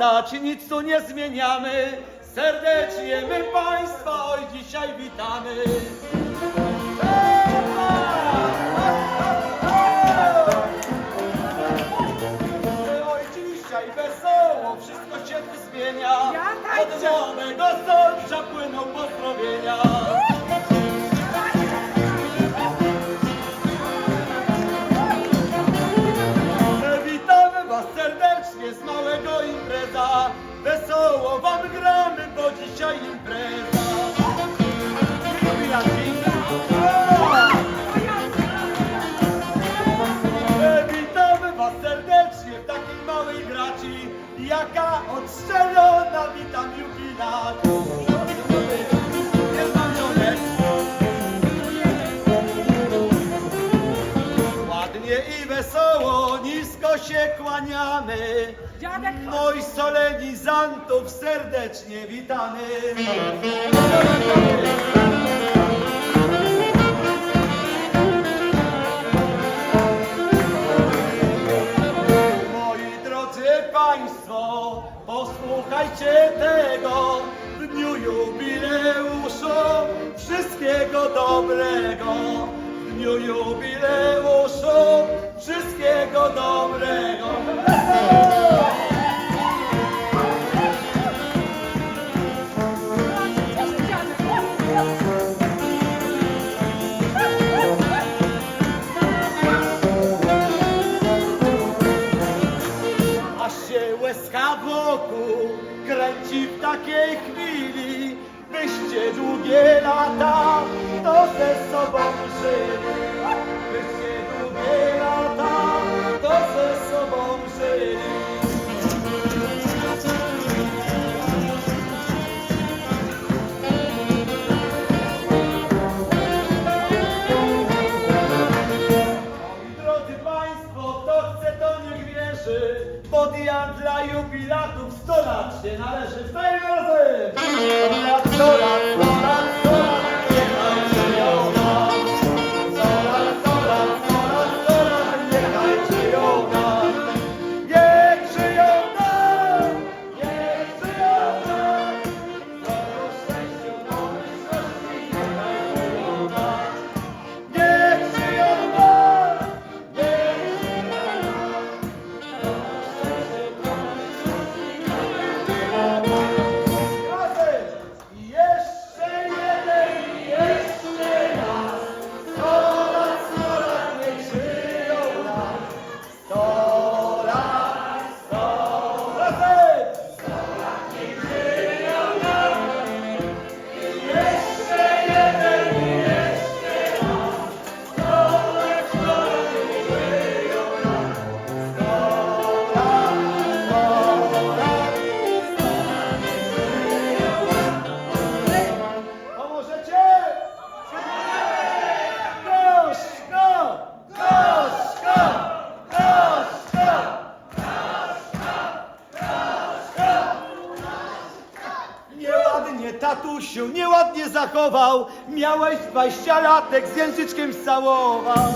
Dać nic tu nie zmieniamy, serdecznie my Państwa oj dzisiaj witamy. Oj dzisiaj wesoło, wszystko się tu zmienia. Ja Od nowego sącza płyną pozdrowienia. Ładnie i wesoło, nisko się kłaniamy. Dziadek, No i solenizantów serdecznie witamy. Moi drodzy Państwo, posłuchajcie tego w dniu jubileuszu wszystkiego dobrego. Dniu jubileuszu wszystkiego dobrego. Aż się łezka wokół kręci w takiej chwili, byście długie lata to ze sobą żyli. Byście długie lata Nieładnie, tatusiu, nieładnie zachował. Miałeś 20 latek, z języczkiem całował.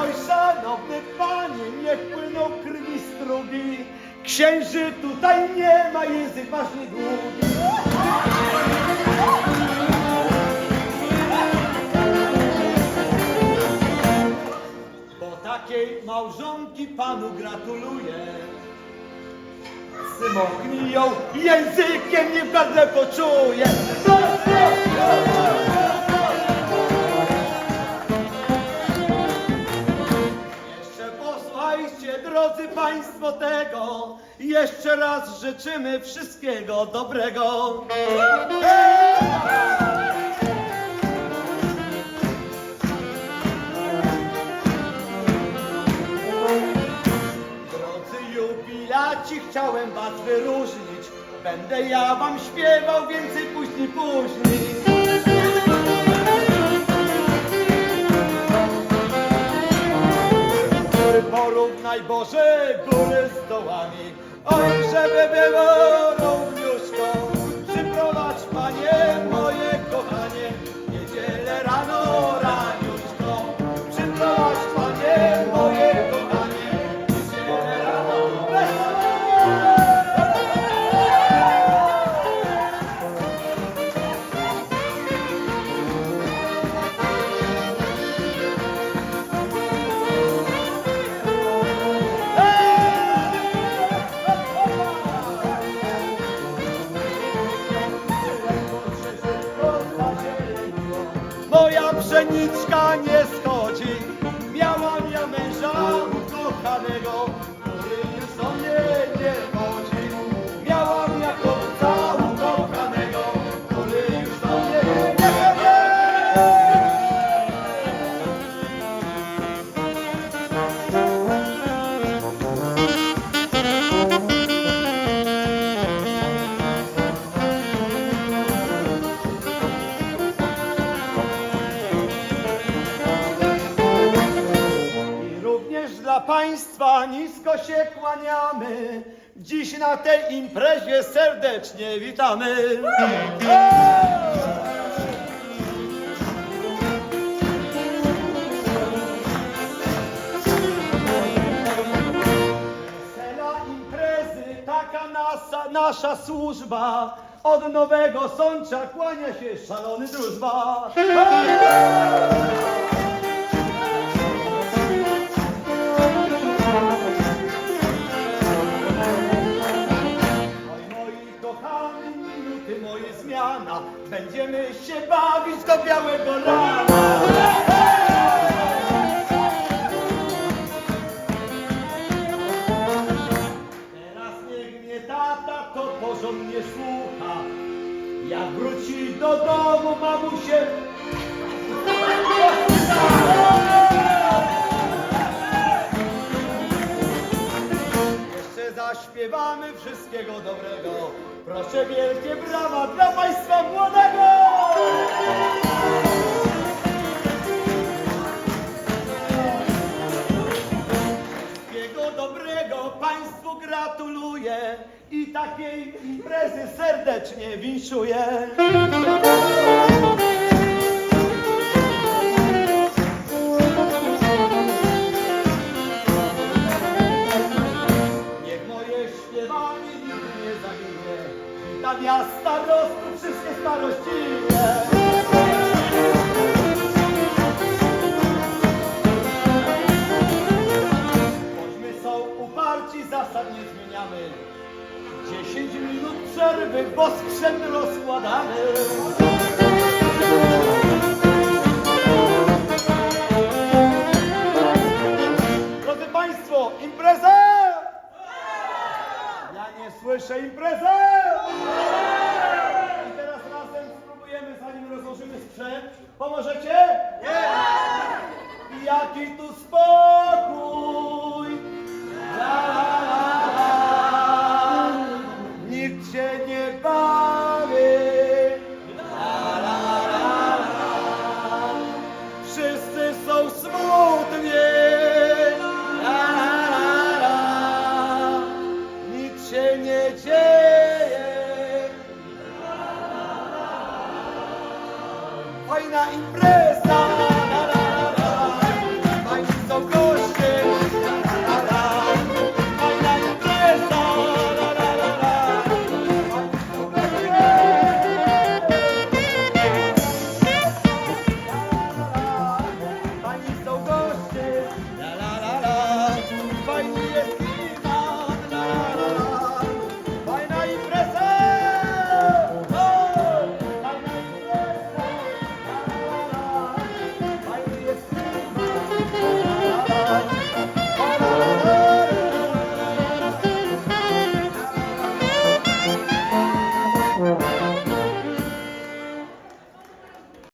Oj, szanowny panie, niech płyną krwi strugi. Księży tutaj nie ma, język masz niedługi. Takiej małżonki panu gratuluję. Symoknij ją językiem, nie gardle poczuje. Jeszcze posłuchajcie, drodzy Państwo, tego. Jeszcze raz życzymy wszystkiego dobrego. Drodzy wyróżnić. Będę ja Wam śpiewał więcej później, później. Porównaj Boże góry z dołami, oj żeby było równiuszko. Przyprowadź Panie moje kochanie, Państwa nisko się kłaniamy. Dziś na tej imprezie serdecznie witamy. Cela imprezy, taka nasza, nasza służba. Od nowego sącza kłania się szalony drużba. Oj, do białego rana. Teraz niech mnie tata to porządnie słucha. Jak wróci do domu, mamusie. Jeszcze zaśpiewamy wszystkiego dobrego. Proszę wielkie brawa dla Państwa młodego! Wszystkiego dobrego Państwu gratuluję i takiej imprezy serdecznie winszuję.